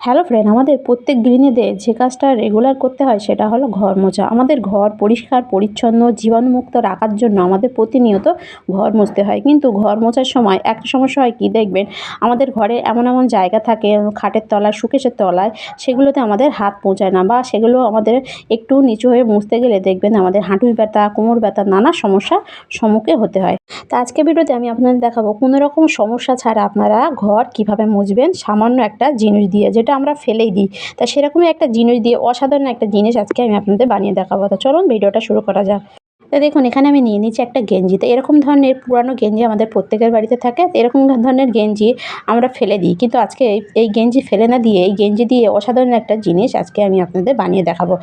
Hello friend আমাদের প্রত্যেক গৃহিণীদের যে কাজটা রেগুলার করতে হয় সেটা হলো ঘর মোছা। আমাদের ঘর পরিষ্কার, পরিচ্ছন্ন, জীবাণুমুক্ত রাখার জন্য আমাদের প্রতিনিয়ত ঘর মুছতে হয়। কিন্তু ঘর মোছার সময় একটা সমস্যা হয় কী দেখবেন? আমাদের ঘরে এমন এমন জায়গা থাকে, খাটের তলায় শোকেসের তলায়, সেগুলোতে আমাদের হাত পৌঁছায় না বা সেগুলো আমাদের একটু নিচু হয়ে মুছতে গেলে দেখবেন আমাদের হাঁটুর ব্যথা, কোমর ব্যথা, নানা সমস্যার সম্মুখীন হতে হয়। তা আজকে ভিডিওতে আমি আপনাদের দেখাবো কোনো রকম সমস্যা ছাড়া আপনারা ঘর কীভাবে মুছবেন, সামান্য একটা জিনিস দিয়ে। আমরা ফেলেই দিই। তা সেরকমই একটা জিনিস দিয়ে, অসাধারণ একটা জিনিস আজকে আমি আপনাদের বানিয়ে দেখাবো। তা চলুন, ভিডিওটা শুরু করা যাক। তো দেখুন, এখানে আমি নিয়ে নিচ্ছি একটা গেঞ্জি। তো এরকম ধরনের পুরানো গেঞ্জি আমাদের প্রত্যেকের বাড়িতে থাকে। এরকম ধরনের গেঞ্জি আমরা ফেলে দিই। কিন্তু আজকে এই গেঞ্জি ফেলে না দিয়ে, এই গেঞ্জি দিয়ে অসাধারণ একটা জিনিস আজকে আমি আপনাদের বানিয়ে দেখাবো।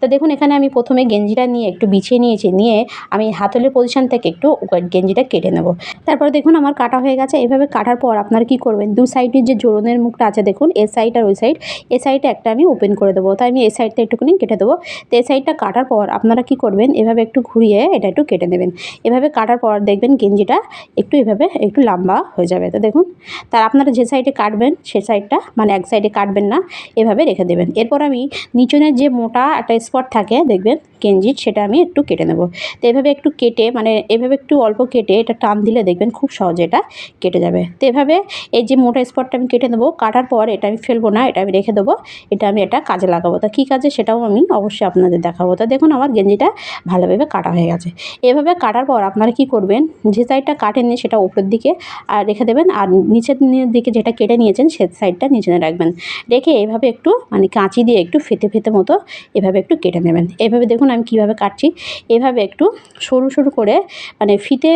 তো দেখুন, এখানে আমি প্রথমে গেঞ্জিটা নিয়ে একটু বিছিয়ে নিয়েছি। নিয়ে আমি হাতলের পজিশন থেকে একটু গেঞ্জিটা কেটে নেব। তারপরে দেখুন, আমার কাটা হয়ে গেছে। এভাবে কাটার পর আপনারা কী করবেন? দু সাইডের যে জোরনের মুখটা আছে, দেখুন, এ সাইড আর ওই সাইড এ সাইডে একটা আমি ওপেন করে দেবো। তাই আমি এ সাইডটা একটুখানি কেটে দেবো। তো এই সাইডটা কাটার পর আপনারা কী করবেন? এভাবে একটু ঘুরিয়ে এটা একটু কেটে নেবেন। এভাবে কাটার পর দেখবেন গেঞ্জিটা একটু এভাবে একটু লম্বা হয়ে যাবে। তো দেখুন, তার আপনারা যে সাইডে কাটবেন, সে সাইডটা মানে এক সাইডে কাটবেন না, এভাবে রেখে দেবেন। এরপর আমি নিচনের যে মোটা একটা স্পট থাকে, দেখবেন গেঞ্জির, সেটা আমি একটু কেটে নেব। তো এভাবে একটু কেটে মানে এভাবে একটু অল্প কেটে এটা টান দিলে দেখবেন খুব সহজে এটা কেটে যাবে। তো এভাবে এই যে মোটা স্পটটা আমি কেটে নেব, কাটার পর এটা আমি ফেলব না, এটা আমি রেখে দেবো, এটা আমি এটা কাজে লাগাবো। তা কী কাজে সেটাও আমি অবশ্যই আপনাদের দেখাবো। তা দেখুন, আমার গেঞ্জিটা ভালোভাবে কাটা হয়ে গেছে। এভাবে কাটার পর আপনারা কি করবেন? যে সাইডটা কাটেন কাটেননি সেটা উপরের দিকে আর রেখে দেবেন আর নিচের দিকে যেটা কেটে নিয়েছেন সে সাইডটা নিচে রাখবেন। রেখে এভাবে একটু মানে কাঁচি দিয়ে একটু ফেতে ফেতে মতো এভাবে একটু কেটে নেবেন। এভাবে দেখুন আমি কীভাবে কাটছি। এভাবে একটু সরু সরু করে মানে ফিতে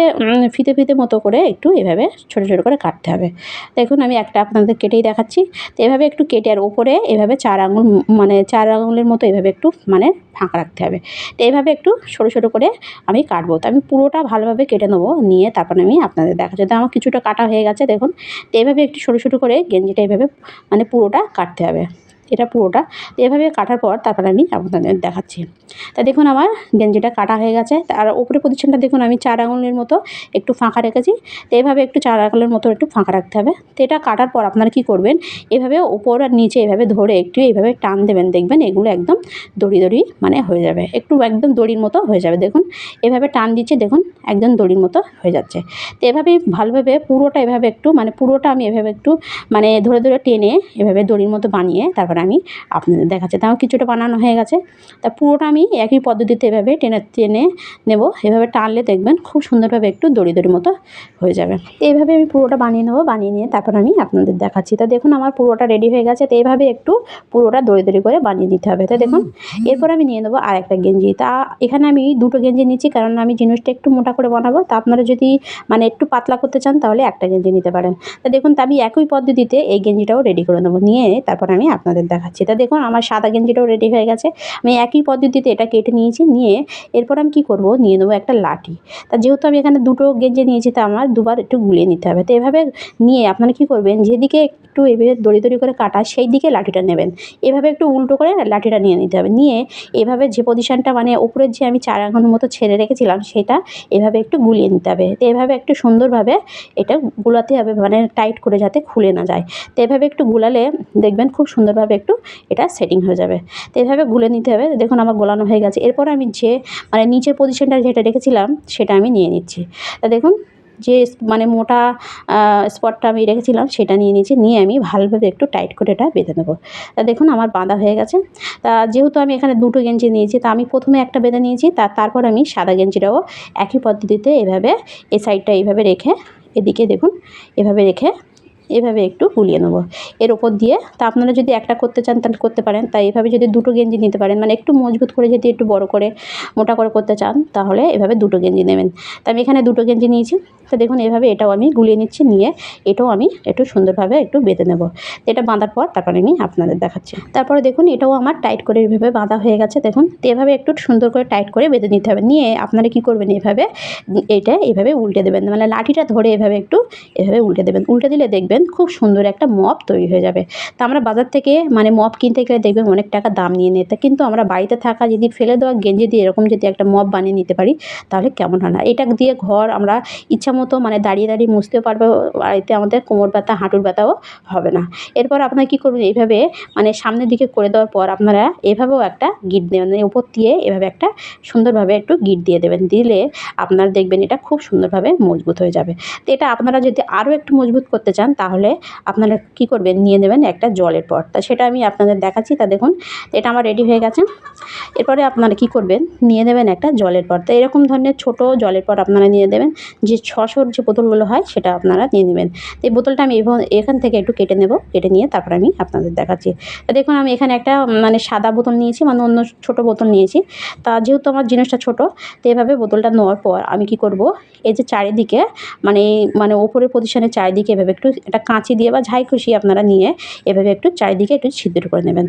ফিতে ফিতে মতো করে একটু এভাবে ছোটো ছোটো করে কাটতে হবে। দেখুন আমি একটা আপনাদের কেটেই দেখাচ্ছি। তো এভাবে একটু কেটে আর ওপরে এভাবে চার আঙুল মানে চার আঙুলের মতো এভাবে একটু মানে ফাঁকা রাখতে হবে। তো এইভাবে একটু ছোটো ছোটো করে আমি কাটবো। তো আমি পুরোটা ভালোভাবে কেটে নেব, নিয়ে তারপরে আমি আপনাদের দেখা যাতে আমার কিছুটা কাটা হয়ে গেছে, দেখুন। তো এইভাবে একটু ছোটো ছোটো করে গেঞ্জিটা এইভাবে মানে পুরোটা কাটতে হবে। এটা পুরোটা। এভাবে কাটার পর তারপর আমি আপনাদের দেখাচ্ছি। তা দেখুন আমার গেঞ্জিটা কাটা হয়ে গেছে। আর উপরে পজিশনটা দেখুন, আমি চার আঙুলের মতো একটু ফাঁকা রেখেছি। তো এভাবে একটু চার আঙুলের মতো একটু ফাঁকা রাখতে হবে। তো এটা কাটার পর আপনারা কী করবেন, এভাবে ওপর আর নিচে এভাবে ধরে একটু এইভাবে টান দেবেন। দেখবেন এগুলো একদম দড়ি দড়ি মানে হয়ে যাবে। একটু একদম দড়ির মতো হয়ে যাবে। দেখুন, এভাবে টান দিচ্ছে, দেখুন একদম দড়ির মতো হয়ে যাচ্ছে। তো এভাবে ভালোভাবে পুরোটা এভাবে একটু মানে পুরোটা আমি এভাবে একটু মানে ধরে ধরে টেনে এভাবে দড়ির মতো বানিয়ে তারপর আমি আপনাদের দেখাচ্ছি। তাও কিছুটা বানানো হয়ে গেছে। তা পুরোটা আমি একই পদ্ধতিতে এভাবে টেনে টেনে নেব। এভাবে টানলে দেখবেন খুব সুন্দরভাবে একটু দড়ি দড়ি মতো হয়ে যাবে। এইভাবে আমি পুরোটা বানিয়ে নেব বানিয়ে নিয়ে তারপর আমি আপনাদের দেখাচ্ছি। তা দেখুন আমার পুরোটা রেডি হয়ে গেছে। তো এইভাবে একটু পুরোটা দড়ি দড়ি করে বানিয়ে নিতে হবে। তো দেখুন এরপর আমি নিয়ে নেব আর একটা গেঞ্জি। তা এখানে আমি দুটো গেঞ্জি নিচ্ছি কারণ আমি জিনিসটা একটু মোটা করে বানাবো। তা আপনারা যদি মানে একটু পাতলা করতে চান তাহলে একটা গেঞ্জি নিতে পারেন। তা দেখুন তা আমি একই পদ্ধতিতে এই গেঞ্জিটাও রেডি করে নেব। নিয়ে তারপর আমি আপনাদের দেখাচ্ছি। তা দেখুন, আমার সাদা গেঞ্জিটাও রেডি হয়ে গেছে। আমি একই পদ্ধতিতে এটা কেটে নিয়েছি, নিয়ে এরপর আমি কী করব? নিয়ে নেব একটা লাঠি। তা যেহেতু আমি এখানে দুটো গেঞ্জি নিয়েছি, তা আমার দুবার একটু গুলিয়ে নিতে হবে। তো এভাবে নিয়ে আপনারা কী করবেন? যেদিকে একটু এভাবে দড়ি দড়ি করে কাটা, সেই দিকে লাঠিটা নেবেন। এভাবে একটু উল্টো করে লাঠিটা নিয়ে নিতে হবে। নিয়ে এভাবে যে পজিশানটা মানে উপরের যে আমি চার আঙুলের মতো ছেড়ে রেখেছিলাম, সেটা এভাবে একটু গুলিয়ে নিতে হবে। তো এভাবে একটু সুন্দরভাবে এটা গুলাতে হবে মানে টাইট করে যাতে খুলে না যায়। তো এভাবে একটু গুলালে দেখবেন খুব সুন্দরভাবে একটু এটা সেটিং হয়ে যাবে। তো এভাবে গুলে নিতে হবে। দেখুন আমার গোলানো হয়ে গেছে। এরপর আমি যে মানে নিচের পজিশনটা যেটা রেখেছিলাম, সেটা আমি নিয়ে নিচ্ছি। তা দেখুন, যে মানে মোটা স্পটটা আমি রেখেছিলাম, সেটা নিয়ে নিয়েছি নিয়ে আমি ভালোভাবে একটু টাইট করে এটা বেঁধে নেব। তা দেখুন, আমার বাঁধা হয়ে গেছে। তা যেহেতু আমি এখানে দুটো গেঞ্জি নিয়েছি, তা আমি প্রথমে একটা বেঁধে নিয়েছি, তা তারপর আমি সাদা গেঞ্জিটাও একই পদ্ধতিতে এভাবে এ সাইডটা এইভাবে রেখে, এদিকে দেখুন, এভাবে রেখে এভাবে একটু গুলিয়ে নেব। এর ওপর দিয়ে তা আপনারা যদি একটা করতে চান তাহলে করতে পারেন। তাই এভাবে যদি দুটো গেঞ্জি নিতে পারেন মানে একটু মজবুত করে যদি একটু বড় করে, মোটা করে করতে চান, তাহলে এভাবে দুটো গেঞ্জি নেবেন। তা আমি এখানে দুটো গেঞ্জি নিয়েছি। তো দেখুন, এভাবে এটাও আমি গুলিয়ে নিচ্ছি, নিয়ে এটাও আমি একটু সুন্দরভাবে একটু বেঁধে নেব। এটা বাঁধার পর তারপরে আমি আপনাদের দেখাচ্ছি। তারপরে দেখুন, এটাও আমার টাইট করে এভাবে বাঁধা হয়ে গেছে। দেখুন, তো এভাবে একটু সুন্দর করে টাইট করে বেঁধে নিতে হবে। নিয়ে আপনারা কী করবেন এভাবে, এটা এভাবে উল্টে দেবেন। মানে লাঠিটা ধরে এভাবে একটু এভাবে উল্টে দেবেন। উল্টে দিলে দেখবেন দেখবেন খুব সুন্দর একটা মপ তৈরি হয়ে যাবে। তা আমরা বাজার থেকে মানে মপ কিনতে গেলে দেখবেন অনেক টাকা দাম নিয়ে নেয়। তা কিন্তু আমরা বাড়িতে থাকা যদি ফেলে দেওয়া গেঞ্জি দিয়ে এরকম যদি একটা মপ বানিয়ে নিতে পারি, তাহলে কেমন হয় না? এটা দিয়ে ঘর আমরা ইচ্ছা মতো মানে দাঁড়িয়ে দাঁড়িয়ে মুছতেও পারব, বাড়িতে আমাদের কোমর ব্যথা, হাঁটুর ব্যথাও হবে না। এরপর আপনারা কী করবেন? এইভাবে মানে সামনের দিকে করে দেওয়ার পর আপনারা এভাবেও একটা গিট দেবেন মানে উপর দিয়ে এভাবে একটা সুন্দরভাবে একটু গিট দিয়ে দেবেন। দিলে আপনারা দেখবেন এটা খুব সুন্দরভাবে মজবুত হয়ে যাবে। তো এটা আপনারা যদি আরও একটু মজবুত করতে চান, তাহলে আপনারা কী করবেন? নিয়ে নেবেন একটা জলের পট। তা সেটা আমি আপনাদের দেখাচ্ছি। তা দেখুন, এটা আমার রেডি হয়ে গেছে। এরপরে আপনারা কী করবেন? নিয়ে নেবেন একটা জলের পট। তো এরকম ধরনের ছোট জলের পট আপনারা নিয়ে দেবেন যে ছশোর যে বোতলগুলো হয়, সেটা আপনারা নিয়ে নেবেন। এই বোতলটা আমি এখান থেকে একটু কেটে নেব। কেটে নিয়ে তারপর আমি আপনাদের দেখাচ্ছি। তা দেখুন, আমি এখানে একটা মানে সাদা বোতল নিয়েছি মানে অন্য ছোট বোতল নিয়েছি। তা যেহেতু আমার জিনিসটা ছোট, তো এভাবে বোতলটা নেওয়ার পর আমি কি করব? এই যে চারিদিকে মানে মানে ওপরের পজিশনের চারিদিকে এভাবে একটু একটা কাঁচি দিয়ে বা ঝাই খুশি আপনারা নিয়ে এভাবে একটু চারিদিকে একটু ছিদ্র করে নেবেন।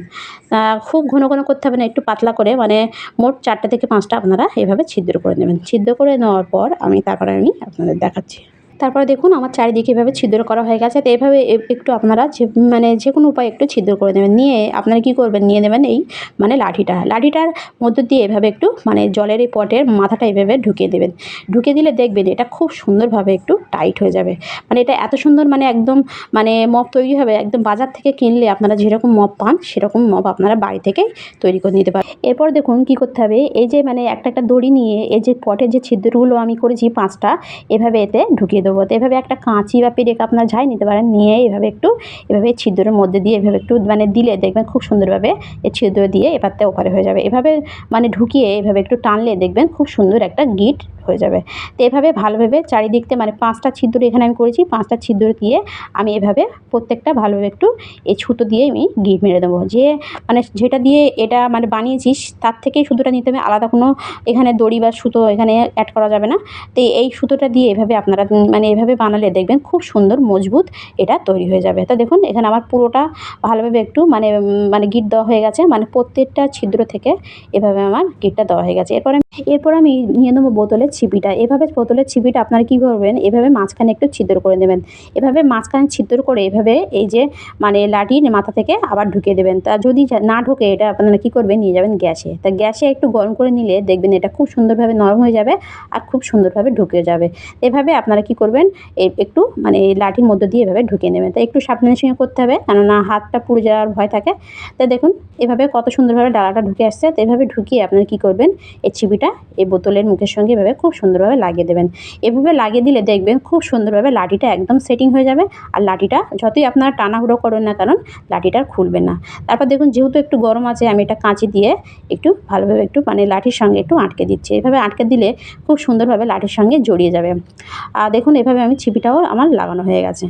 খুব ঘন ঘন করতে হবে না, একটু পাতলা করে মানে মোট চারটে থেকে পাঁচটা আপনারা এভাবে ছিদ্র করে নেবেন। ছিদ্র করে নেওয়ার পর আমি তারপরে আমি আপনাদের দেখাচ্ছি। তারপরে দেখুন আমার চারিদিকে এভাবে ছিদ্র করা হয়ে গেছে, তো এভাবে একটু আপনারা যে মানে যে কোনো উপায় একটু ছিদ্র করে দেবেন নিয়ে আপনারা কী করবেন, নিয়ে নেবেন এই মানে লাঠিটা। লাঠিটার মধ্য দিয়ে এভাবে একটু মানে জলের এই পটের মাথাটা এভাবে ঢুকিয়ে দেবেন। ঢুকিয়ে দিলে দেখবেন এটা খুব সুন্দরভাবে একটু টাইট হয়ে যাবে। মানে এটা এত সুন্দর মানে একদম মানে মপ তৈরি হবে, একদম বাজার থেকে কিনলে আপনারা যেরকম মপ পান, সেরকম মপ আপনারা বাড়ি থেকে তৈরি করে নিতে পারেন। এরপর দেখুন কী করতে হবে, এই যে মানে একটা একটা দড়ি নিয়ে, এই যে পটের যে ছিদ্রগুলো আমি করেছি পাঁচটা, এভাবে এতে ঢুকিয়ে দেবো। তো এভাবে একটা কাঁচি বা পেরেক আপনার ঝাই নিতে পারেন, নিয়ে এভাবে একটু, এভাবে ছিদ্রের মধ্যে দিয়ে এভাবে একটু মানে দিলে দেখবেন খুব সুন্দরভাবে এই ছিদ্র দিয়ে এপারতে ওপারে হয়ে যাবে। এভাবে মানে ঢুকিয়ে এভাবে একটু টানলে দেখবেন খুব সুন্দর একটা গিট হয়ে যাবে। তো এভাবে ভালোভাবে চারিদিকতে মানে পাঁচটা ছিদ্র এখানে আমি করেছি, পাঁচটা ছিদ্র দিয়ে আমি এভাবে প্রত্যেকটা ভালোভাবে একটু এই ছুতো দিয়ে আমি গিট মেরে দেবো। যে মানে যেটা দিয়ে এটা মানে বানিয়েছিস, তার থেকেই সুতোটা নিতে হবে। আলাদা কোনো এখানে দড়ি বা সুতো এখানে অ্যাড করা যাবে না। তো এই সুতোটা দিয়ে এভাবে আপনারা মানে এভাবে বানালে দেখবেন খুব সুন্দর, মজবুত এটা তৈরি হয়ে যাবে। তো দেখুন, এখানে আমার পুরোটা ভালোভাবে একটু মানে মানে গিট দেওয়া হয়ে গেছে। মানে প্রত্যেকটা ছিদ্র থেকে এভাবে আমার গিটটা দেওয়া হয়ে গেছে। এরপর আমি এরপর আমি নিয়ে নেব বোতলের ছিপিটা এভাবে বোতলের ছিপিটা আপনারা কী করবেন? এভাবে মাঝখানে একটু ছিদ্র করে দেবেন এভাবে মাঝখানে ছিদ্র করে এভাবে এই যে মানে লাঠির মাথা থেকে আবার ঢুকিয়ে দেবেন। তা যদি না ঢোকে এটা আপনারা কী করবেন? নিয়ে যাবেন গ্যাসে। তা গ্যাসে একটু গরম করে নিলে দেখবেন এটা খুব সুন্দরভাবে নরম হয়ে যাবে আর খুব সুন্দরভাবে ঢুকে যাবে। এভাবে আপনারা কী করবেন? একটু মানে লাঠির মধ্যে দিয়ে এভাবে ঢুকিয়ে নেবেন। তা একটু সাবধানের সঙ্গে করতে হবে, কেননা হাতটা পুড়ে যাওয়ার ভয় থাকে। তা দেখুন, এভাবে কত সুন্দরভাবে ডালাটা ঢুকে আসছে। তো এভাবে ঢুকিয়ে আপনারা কী করবেন? এই ছিপিটা এই বোতলের মুখের সঙ্গে এভাবে খুব সুন্দরভাবে লাগিয়ে দেবেন। এভাবে লাগিয়ে দিলে দেখবেন খুব সুন্দরভাবে লাঠিটা একদম সেটিং হয়ে যাবে আর লাঠিটা যতই আপনারা টানাহুড়ো করেন না কারণ লাঠিটা খুলবে না। তারপর দেখুন যেহেতু একটু গরম আছে, আমি এটা কাঁচি দিয়ে একটু ভালোভাবে একটু মানে লাঠির সঙ্গে একটু আটকে দিচ্ছি। এভাবে আটকে দিলে খুব সুন্দরভাবে লাঠির সঙ্গে জড়িয়ে যাবে। আর দেখুন এভাবে আমি ছিপিটাও আমার লাগানো হয়ে গেছে।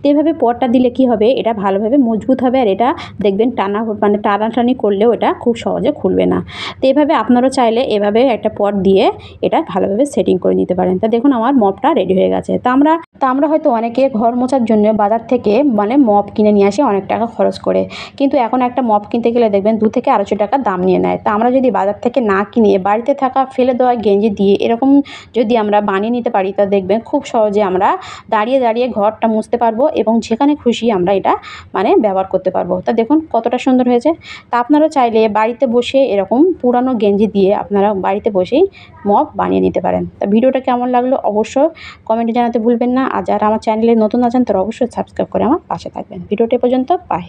তো এভাবে পটটা দিলে কি হবে? এটা ভালোভাবে মজবুত হবে আর এটা দেখবেন টানা মানে টানাটানি করলেও এটা খুব সহজে খুলবে না। তো এভাবে আপনারাও চাইলে এভাবে একটা পট দিয়ে এটা ভালোভাবে সেটিং করে নিতে পারেন। তা দেখুন আমার মপটা রেডি হয়ে গেছে। তা আমরা তা আমরা হয়তো অনেকে ঘর মোছার জন্য বাজার থেকে মানে মপ কিনে নিয়ে আসি অনেক টাকা খরচ করে। কিন্তু এখন একটা মপ কিনতে গেলে দেখবেন দু থেকে আড়াইশো টাকা দাম নিয়ে নেয়। তা আমরা যদি বাজার থেকে না কিনে বাড়িতে থাকা ফেলে দেওয়া গেঞ্জি দিয়ে এরকম যদি আমরা বানিয়ে নিতে পারি, তা দেখবেন খুব সহজে আমরা দাঁড়িয়ে দাঁড়িয়ে ঘরটা মুছতে পারব এবং যেখানে খুশি আমরা এটা মানে ব্যবহার করতে পারব। তা দেখুন কতটা সুন্দর হয়েছে। তা আপনারা চাইলে বাড়িতে বসে এরকম পুরানো গেঞ্জি দিয়ে আপনারা বাড়িতে বসেই মপ বানিয়ে নিতে পারেন। তা ভিডিওটা কেমন লাগল অবশ্য কমেন্টে জানাতে ভুলবেন না। আর যারা আমার চ্যানেলে নতুন আছেন তারা অবশ্যই সাবস্ক্রাইব করে আমার পাশে থাকবেন। ভিডিওটা পর্যন্ত পাই